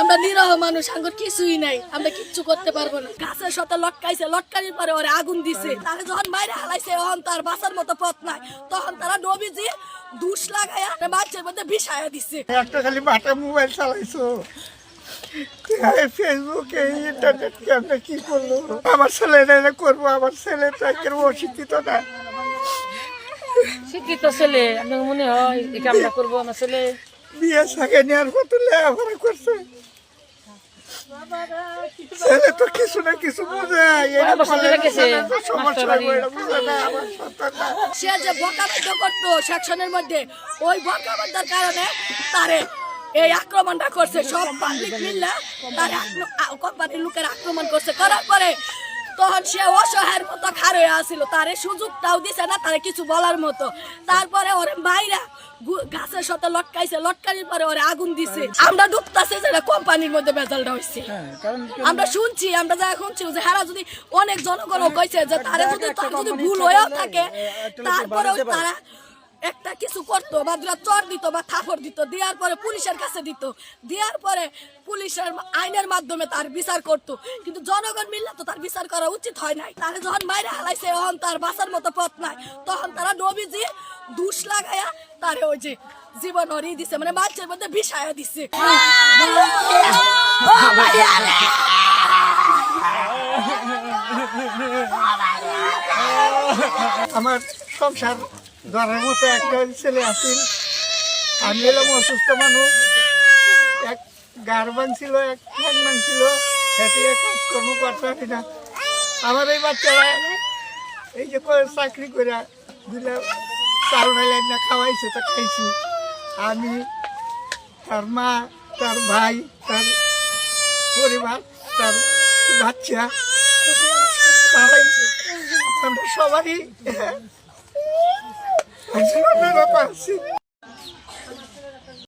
আমরা নিরহ মানুষ, আঙ্গুর কিছুই নাই। আমরা কিচ্ছু করতে পারব না। গাছের সাথে লটকাইছে লটকানির পরে ওরে আগুন দিছে। তাকে যখন বাইরে হালাইছে, তখন তার বাঁচার মতো পথ নাই। তখন তারা নবীজি দুষ লাগাইয়া বাচ্চার মধ্যে বিষায়া দিছে। একটা খালি বাটা মোবাইল চালাইছো। ফেসবুকে ইন্টারনেট কেমনে কি করল আমার ছেলে এটা করব আমার ছেলে তাকে অশিক্ষিত না। শিক্ষিত ছেলে আপনার মনে হয় করব আমার ছেলে? বিয়ে নেওয়ার কত লেখাপড়া করছে। ছেলে তো কিছু না কিছু বোঝে আমার আমার সে যে বকাবাদ্য করতো সেকশনের মধ্যে ওই বকাবাদ্যার কারণে তারে এই আক্রমণটা করছে সব পাবলিক মিললে তার কোম্পানির লোকের আক্রমণ করছে। করার পরে তখন সে অসহায়ের মতো খার হয়ে আসছিল তারে সুযোগটাও দিছে না তারে কিছু বলার মতো। তারপরে ওরে মাইরা গাছের সাথে লটকাইছে লটকানির পরে ওরে আগুন দিছে। আমরা ডুবতাছে যেটা কোম্পানির মধ্যে বেজালটা হয়েছে আমরা শুনছি আমরা যা শুনছি যে হারা যদি অনেক জনগণ কইছে যে তারে যদি তার যদি ভুল হয়েও থাকে তারপরেও তারা একটা কিছু করতো বা দুটা চর দিত বা থাপড় দিত, দেওয়ার পরে পুলিশের কাছে দিত। দেওয়ার পরে পুলিশের আইনের মাধ্যমে তার বিচার করতো। কিন্তু জনগণ মিললে তো তার বিচার করা উচিত হয় নাই। তারে যখন বাইরে হালাইছে, তখন তার বাঁচার মতো পথ নাই। তখন তারা নবীজি দুষ লাগাইয়া তারে ওই যে জীবন হরিয়ে দিছে মানে মাছের মধ্যে বিষায়া দিছে। আমার সংসার ধরার মতো একটা ছেলে আছিল। আমি এলাম অসুস্থ মানুষ। এক গারবান ছিল এক হ্যাংমান ছিল সেটি কাজকর্ম করতে পারি না। আমার এই বাচ্চারা এই যে করে চাকরি করে দিলে চাল ডাইলেন না খাওয়াইছে, তা খাইছি। আমি, তার মা, তার ভাই, তার পরিবার, তার বাচ্চা, তারাই। আমরা সবারই A gente não é a mesma.